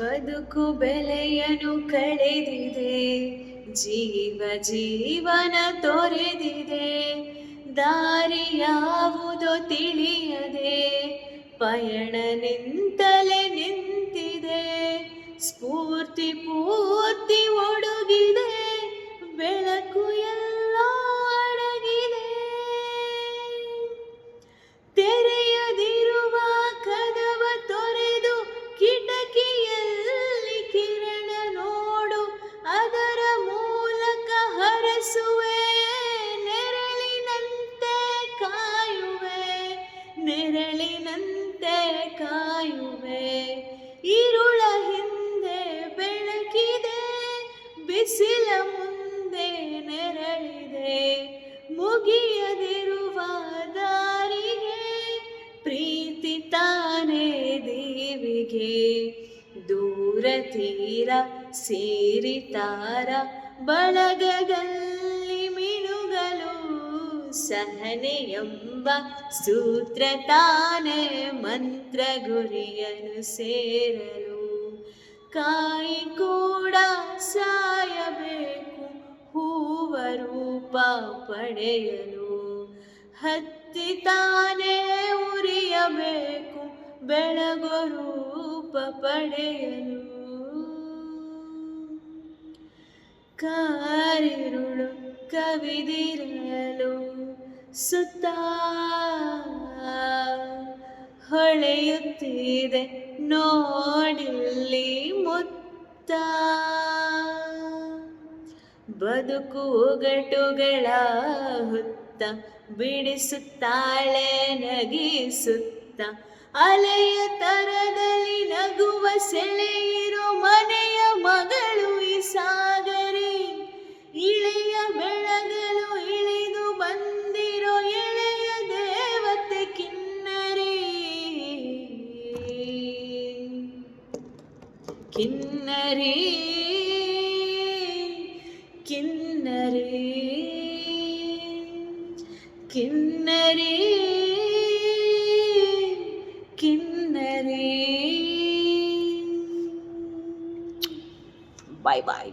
ಬದುಕು ಬೆಲೆಯನು ಕಳೆದಿದೆ ಜೀವ ಜೀವನ ತೊರೆದಿದೆ. ದಾರಿ ಯಾವುದೋ ತಿಳಿಯದೆ ಪಯಣ ನಿಂತಲೇ ನಿಂತಿದೆ. ಸ್ಫೂರ್ತಿ ಪೂರ್ತಿ ಕಾಯುವೆ. ಇರುಳ ಹಿಂದೆ ಬೆಳಕಿದೆ, ಬಿಸಿಲ ಮುಂದೆ ನೆರಳಿದೆ. ಮುಗಿಯದಿರುವ ದಾರಿಗೆ, ಪ್ರೀತಿ ತಾನೇ ದೇವಿಗೆ. ದೂರ ತೀರ ಸೇರಿತಾರ ಬಳಗದಲ್ಲಿ ಮಿನುಗಲು ಎಂಬ ಸೂತ್ರ ತಾನೇ. ಮಂತ್ರ ಗುರಿಯನ್ನು ಸೇರಲು ಕಾಯಿ ಕೂಡ ಸಾಯಬೇಕು, ಹೂವ ರೂಪ ಪಡೆಯಲು. ಹತ್ತಿ ತಾನೇ ಉರಿಯಬೇಕು, ಬೆಳಗು ರೂಪ ಪಡೆಯಲು. ಕಾರಿರುಳು ಕವಿದಿರಲು ಸುತ್ತ ಹೊಳೆಯುತ್ತಿದೆ ನೋಡಿಲ್ಲಿ ಮುತ್ತ. ಬದುಕು ಗಟುಗಳ ಹುತ್ತ. ಬಿಡಿಸುತ್ತಾಳೆ ನಗಿಸುತ್ತ. ಅಲೆಯ ತರದಲ್ಲಿ ನಗುವ ಸೆಳೆಯಿರೋ കിന്നരേ കിന്നരേ കിന്നരേ കിന്നരേ. Bye bye.